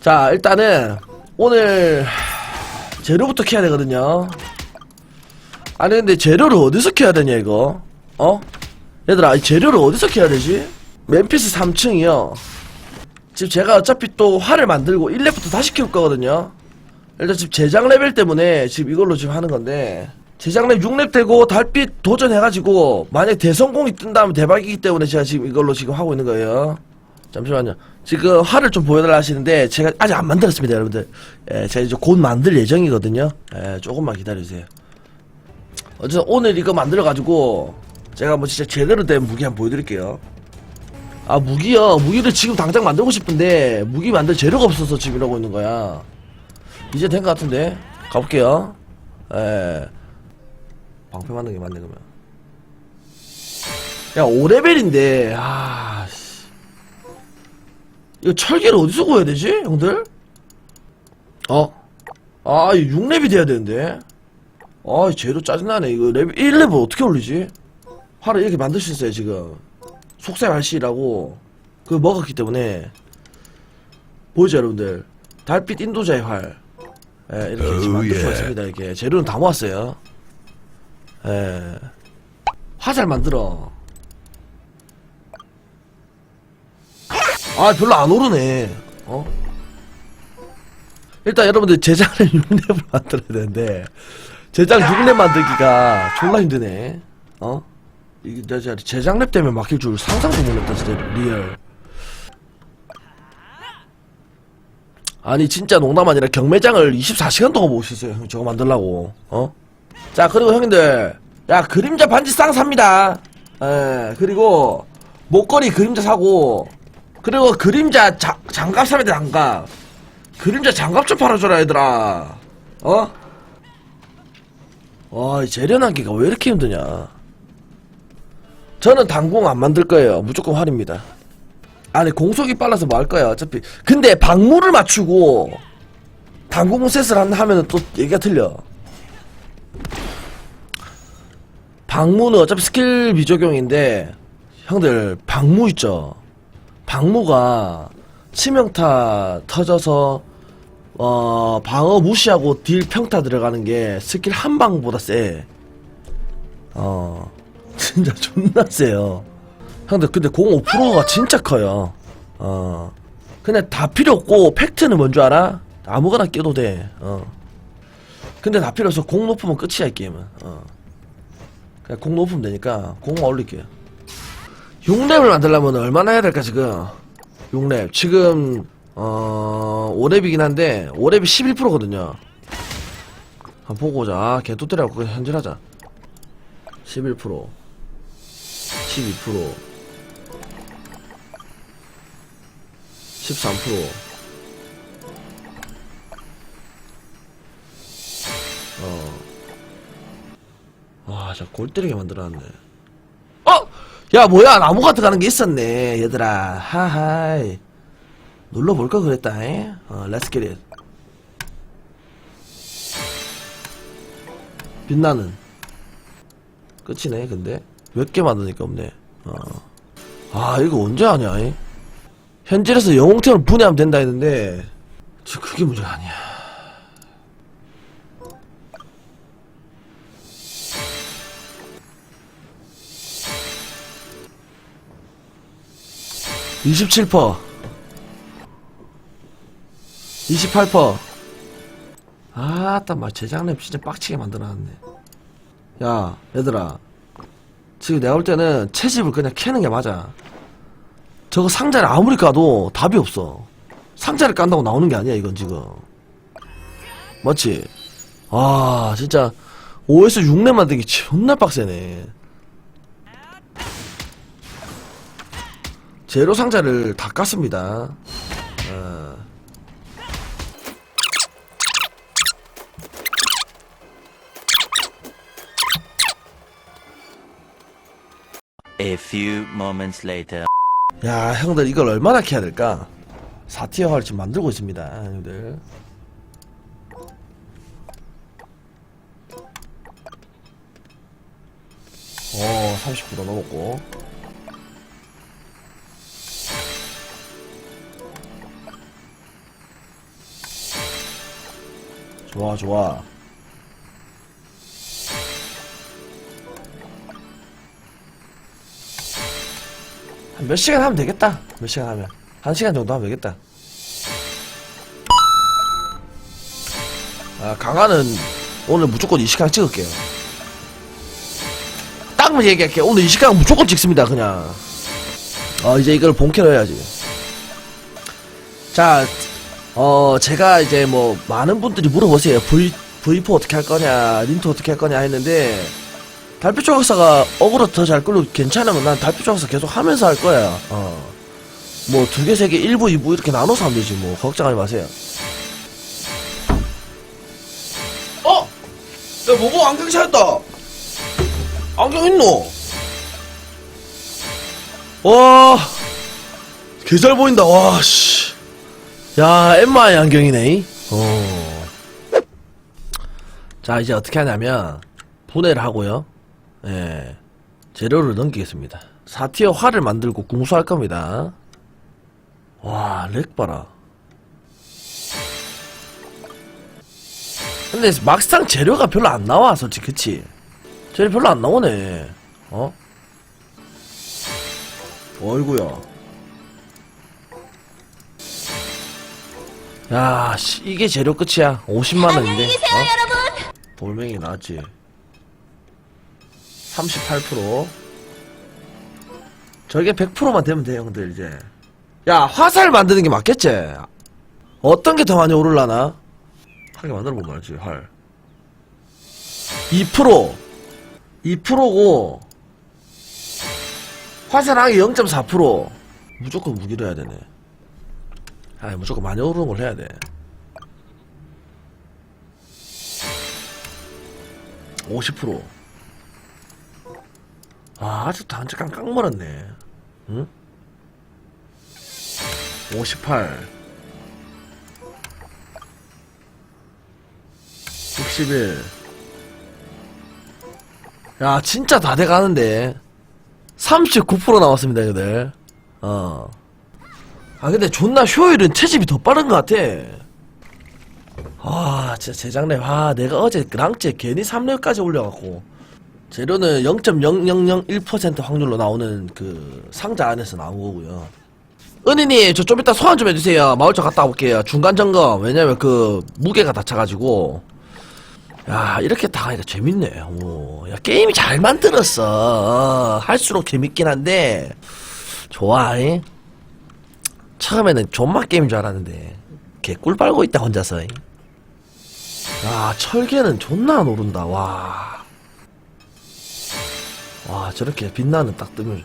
자 일단은 오늘 재료부터 캐야 되거든요. 아니 근데 재료를 어디서 캐야 되냐 이거? 어? 얘들아 이 재료를 어디서 캐야 되지? 맨피스 3층이요. 지금 제가 어차피 또 활을 만들고 1렙부터 다시 키울 거거든요. 일단 지금 제작 레벨 때문에 지금 이걸로 지금 하는 건데 제작 렙 6렙 되고 달빛 도전해가지고 만약 대성공이 뜬다면 대박이기 때문에 제가 지금 이걸로 지금 하고 있는 거예요 잠시만요. 지금 활을 좀 보여달라 하시는데 제가 아직 안 만들었습니다 여러분들. 예, 제가 이제 곧 만들 예정이거든요. 예, 조금만 기다려주세요. 어쨌든 오늘 이거 만들어가지고 제가 뭐 진짜 제대로 된 무기 한번 보여드릴게요. 아 무기요? 무기를 지금 당장 만들고 싶은데 무기 만들 재료가 없어서 지금 이러고 있는 거야. 이제 된 것 같은데? 가볼게요. 예. 방패 만든 게 맞네 그러면. 야 5레벨인데. 아. 씨. 이거 철개를 어디서 구해야 되지 형들? 어? 아 이거 6렙이 돼야 되는데. 아 재료 짜증나네. 이거 레벨 1레벨 어떻게 올리지? 활을 이렇게 만들 수 있어요 지금. 속셈 RC라고. 그거 먹었기 때문에. 보이죠 여러분들? 달빛 인도자의 활. 예, 이렇게 지금 만들 수가 있습니다 이렇게. 재료는 다 모았어요. 예. 화잘 만들어 아 별로 안 오르네. 어? 일단 여러분들 제작을 6렙을 만들어야 되는데 제작 6렙 만들기가 졸라 힘드네. 어? 이게 나 진짜 제작 랩 때문에 막힐 줄 상상도 못했다 진짜 리얼. 아니 진짜 농담 아니라 경매장을 24시간 동안 못 있었어요 형 저거 만들라고. 어? 자 그리고 형님들. 야 그림자 반지 쌍 삽니다. 에 그리고 목걸이 그림자 사고 그리고 그림자 자, 장갑 사야 돼 장갑 그림자 장갑 좀 팔아줘라 얘들아 어? 와이 재련하기가 왜 이렇게 힘드냐 저는 당공 안 만들 거예요. 무조건 활입니다. 아니 공속이 빨라서 뭐 할 거야 어차피. 근데 방물을 맞추고 당공 셋을 한 하면은 또 얘기가 틀려. 방무는 어차피 스킬 비적용인데 형들 방무 있죠. 방무가 치명타 터져서 어 방어 무시하고 딜 평타 들어가는 게 스킬 한 방보다 세. 어. 진짜 존나 세요. 형들 근데 05%가 진짜 커요. 어. 근데 다 필요 없고 팩트는 뭔 줄 알아? 아무거나 껴도 돼. 어. 근데 다 필요 없어. 공 높으면 끝이야 이 게임은. 어. 그냥 공 높으면 되니까 공만 올릴게요. 6렙을 만들려면 얼마나 해야 될까 지금? 6렙 지금 어 5렙이긴 한데 5렙이 11%거든요. 한번 보고 오자. 아, 개또때라고 그냥 현질하자. 11% 12% 13% 어. 와, 진짜 골 때리게 만들어놨네. 어! 야, 뭐야, 나무 같은 가는 게 있었네, 얘들아. 하하이. 눌러볼까 그랬다, 에? 어, 렛츠 겟 잇. 빛나는. 끝이네, 근데. 몇 개 만드니까 없네. 어. 아, 이거 언제 하냐, 이? 현질에서 영웅템을 분해하면 된다 했는데, 저 그게 문제가 아니야. 이십칠 퍼, 이십팔 퍼. 아따, 막 제작랩 진짜 빡치게 만들어놨네. 야, 얘들아. 지금 내가 볼 때는 채집을 그냥 캐는 게 맞아. 저거 상자를 아무리 까도 답이 없어. 상자를 깐다고 나오는 게 아니야, 이건 지금. 맞지? 아, 진짜, 5에서 6렙 만들기 존나 빡세네. 제로 상자를 다 깠습니다. 어. A few moments later. 야, 형들 이걸 얼마나 캐야 될까? 4티어 활 지금 만들고 있습니다, 형들. 어, 30% 넘었고. 좋아 좋아. 한 몇 시간 하면 되겠다. 몇 시간 하면. 한 시간 정도 하면 되겠다. 아 강화는 오늘 무조건 20강 찍을게요. 딱 얘기할게요. 오늘 20강 무조건 찍습니다 그냥. 어 이제 이걸 본캐로 해야지. 자 어, 제가 이제 뭐, 많은 분들이 물어보세요. V, V4 어떻게 할 거냐, 린트 어떻게 할 거냐 했는데, 달빛 조각사가 어그로 더 잘 끌고 괜찮으면 난 달빛 조각사 계속 하면서 할 거야. 어. 뭐, 두 개, 세 개, 1부, 2부 이렇게 나눠서 하면 되지, 뭐. 걱정하지 마세요. 어! 야, 뭐고 안경 찾았다! 안경 있노? 와, 개 잘 보인다, 와, 씨. 야, 엠마의 안경이네. 어. 자, 이제 어떻게 하냐면, 분해를 하고요. 예. 재료를 넘기겠습니다. 4티어 활을 만들고 궁수할 겁니다. 와, 렉 봐라. 근데 막상 재료가 별로 안 나와, 솔직히, 그치? 재료 별로 안 나오네. 어? 어이구야. 야, 씨, 이게 재료 끝이야. 50만 원인데. 어? 돌멩이 나왔지. 38%. 저게 100%만 되면 돼, 형들, 이제. 야, 화살 만드는 게 맞겠지? 어떤 게 더 많이 오를라나? 하게 만들어보면 알지, 활. 2%. 2%고, 화살하기 0.4%. 무조건 무기로 해야 되네. 아, 무조건 많이 오르는 걸 해야 돼. 오십 프로. 아, 아직도 한짝깡 멀었네. 응? 58. 61. 야, 진짜 다 돼가는데. 39% 남았습니다, 이들. 어. 아 근데 존나 효율은 채집이 더 빠른 것 같아. 아 진짜 재작년 아 내가 어제 랑째 괜히 3렙까지 올려갖고. 재료는 0.0001% 확률로 나오는 그 상자 안에서 나온 거고요. 은희님 저 좀 이따 소환 좀 해주세요. 마을쪽 갔다 올게요. 중간 점검. 왜냐면 그 무게가 다쳐가지고. 야 이렇게 다 하니까 재밌네. 오, 야 게임이 잘 만들었어. 어, 할수록 재밌긴 한데. 좋아 잉? 처음에는 존맛 게임인 줄 알았는데 개꿀 빨고 있다 혼자서 야 철개는 존나 안 오른다 와. 와 저렇게 빛나는 딱 뜨면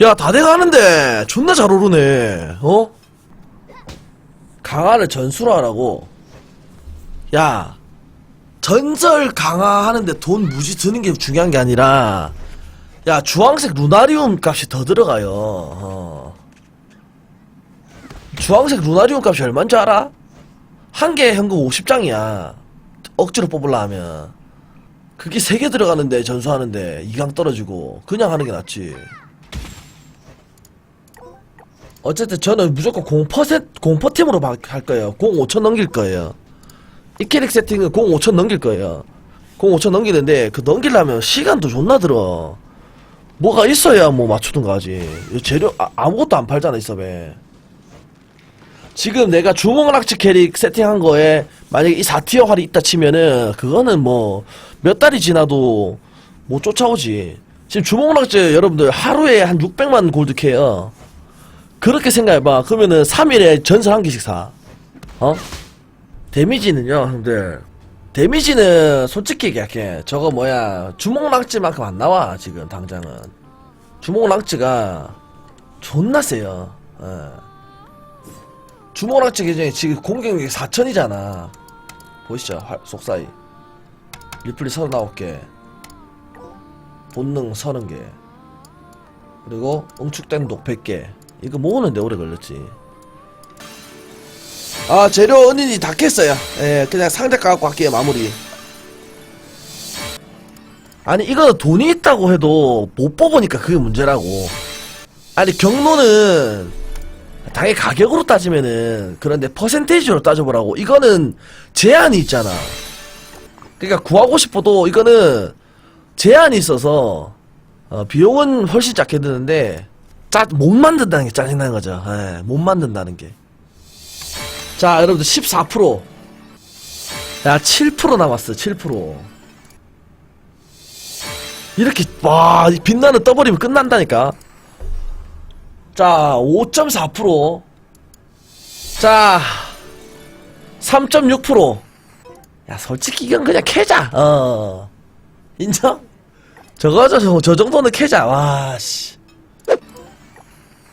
야다 돼가는데 존나 잘 오르네 어? 강화를 전술화하라고 야 전설 강화하는데 돈 무지 드는 게 중요한 게 아니라 야 주황색 루나리움 값이 더 들어가요 어. 주황색 루나리움 값이 얼마인 줄 알아? 한 개에 현금 50장이야. 억지로 뽑으려 하면. 그게 세개 들어가는데, 전수하는데, 2강 떨어지고, 그냥 하는 게 낫지. 어쨌든 저는 무조건 0%, 공포팀으로 바- 할 거예요. 0 5천 넘길 거예요. 이 캐릭 세팅은 0 5천 넘길 거예요. 0 5천 넘기는데, 그 넘기려면 시간도 존나 들어. 뭐가 있어야 뭐 맞추든가 하지. 이 재료, 아, 아무것도 안 팔잖아, 이 섭에. 지금 내가 주몽락지 캐릭 세팅한 거에 만약에 이 4티어 활이 있다 치면은 그거는 뭐 몇 달이 지나도 못 쫓아오지. 지금 주몽락지 여러분들 하루에 한 600만 골드 캐요. 그렇게 생각해봐. 그러면은 3일에 전설 한 개씩 사. 어? 데미지는요, 형들. 데미지는 솔직히 얘기할게. 저거 뭐야. 주몽락지만큼 안 나와, 지금 당장은. 주몽락지가 존나 세요. 어. 주먹락지 계정이 지금 공격력이 4천이잖아. 보이시죠? 활- 속사이. 리플리 39개. 본능 30개. 그리고 응축된 독 100개. 이거 모으는데 오래 걸렸지. 아, 재료 은인이 다 깼어요. 예, 그냥 상자 까갖고 할게요, 마무리. 아니, 이거는 돈이 있다고 해도 못 뽑으니까 그게 문제라고. 아니, 경로는 당연히 가격으로 따지면은 그런데 퍼센테이지로 따져보라고 이거는 제한이 있잖아 그러니까 구하고 싶어도 이거는 제한이 있어서 어, 비용은 훨씬 작게 드는데 짜, 못 만든다는 게 짜증나는 거죠. 예, 못 만든다는 게. 자, 여러분들 14%. 야, 7% 남았어. 7%. 이렇게 와, 이 빛나는 떠버리면 끝난다니까. 자, 5.4%. 자, 3.6%. 야, 솔직히 이건 그냥 캐자. 어. 인정? 저거, 저, 저, 저 정도는 캐자. 와, 씨.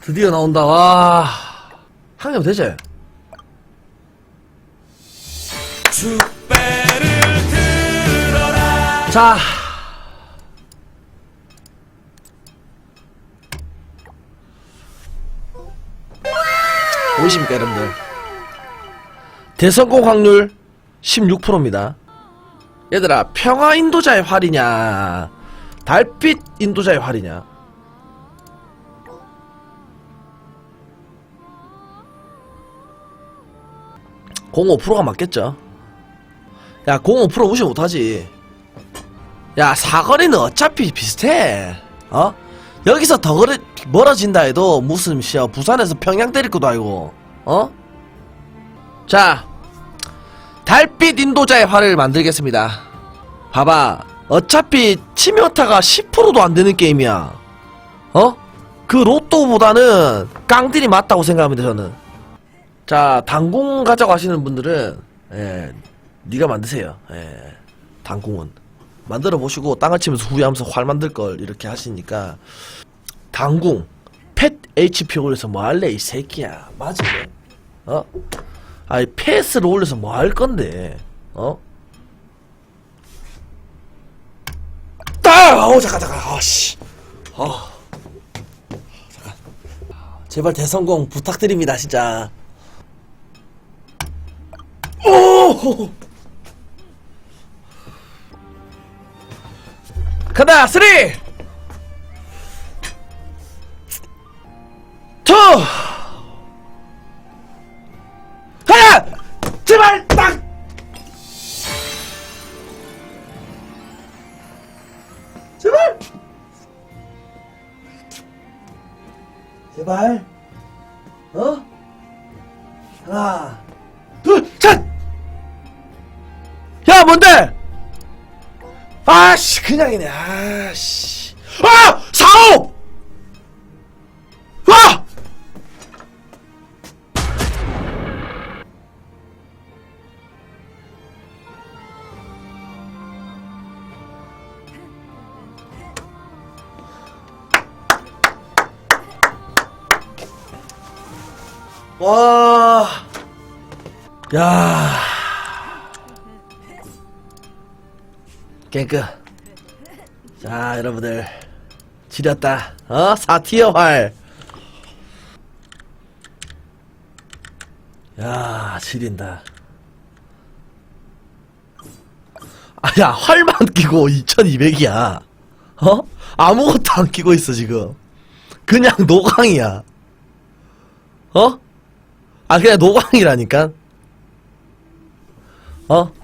드디어 나온다. 와. 한개 되지? 자. 보이십니까, 여러분들? 대성공 확률 16%입니다. 얘들아, 평화 인도자의 활이냐, 달빛 인도자의 활이냐? (05%가) 맞겠죠 야 (05% 무시 못하지 야 사거리는 어차피 비슷해 어 여기서 더 거리 멀어진다 해도 무슨 씨야 부산에서 평양 때릴 것도 아니고 어? 자 달빛 인도자의 활을 만들겠습니다. 봐봐 어차피 치명타가 10%도 안 되는 게임이야. 어? 그 로또보다는 깡딜이 맞다고 생각합니다 저는. 자 당궁 가져가시는 분들은 예 네가 만드세요. 예 당궁은 만들어 보시고 땅을 치면서 후회하면서 활 만들 걸 이렇게 하시니까 당궁 펫 HP 올려서 뭐 할래 이 새끼야. 맞지 어? 아이 패스를 올려서 뭐 할 건데? 어? 아! 어 잠깐 잠깐. 아씨. 어 잠깐. 제발 대성공 부탁드립니다 진짜. 오 간다 쓰리! 투! 하나! 제발 딱 제발! 제발! 어? 하나 둘셋야 뭔데 아씨 그냥이네. 아씨. 아 사오! 아 와, 야, 깨끗. 자, 여러분들. 지렸다. 어? 사티어 활. 야, 지린다. 아, 야, 활만 끼고 2200이야. 어? 아무것도 안 끼고 있어, 지금. 그냥 노강이야. 어? 아, 그냥 노강이라니까? 어?